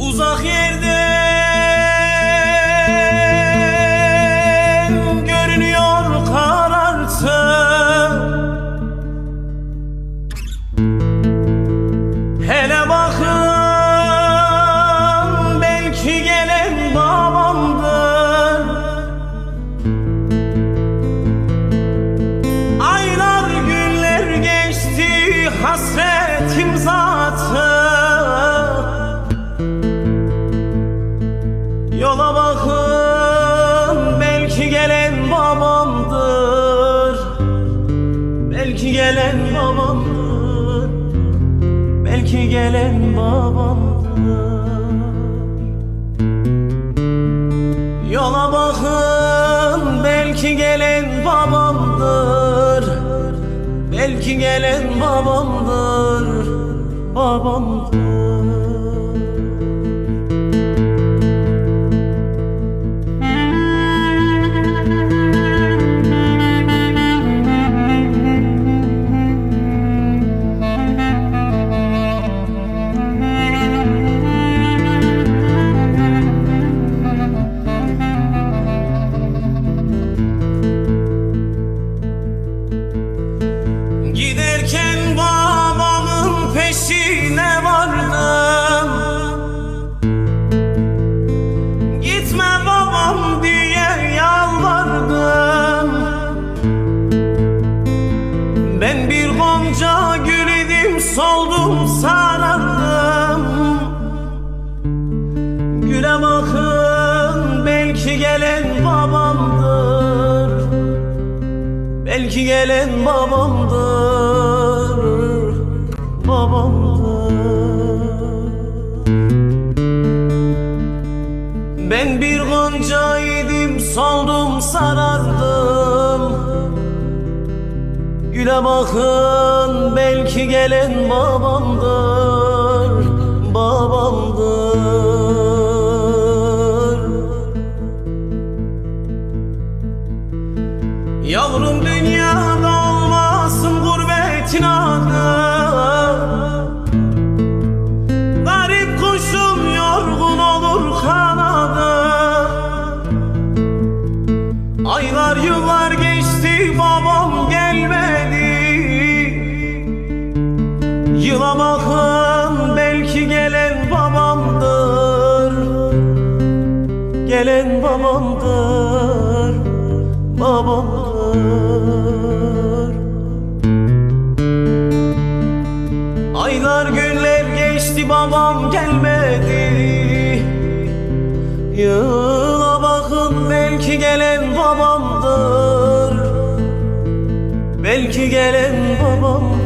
Uzak yerden görünüyor karartı. Hele gelen babamdır Yola bakın belki gelen babamdır. Belki gelen babamdır Babamdır Ben bir gonca gül idim soldum sarardım. Güle bakın belki gelen babamdır. Belki gelen babamdır Babamdır. Ben bir goncaydım soldum sarardım Güle bakın belki gelen babamdır Babamdır. Yavrum dünyada olmasın gurbetin adı. Garip kuşum yorgun olur kanadı. Aylar yıllar Yıla bakın belki gelen babamdır. Gelen babamdır Babamdır. Aylar günler geçti babam gelmedi. Yıla bakın belki gelen babamdır. Belki gelen babamdır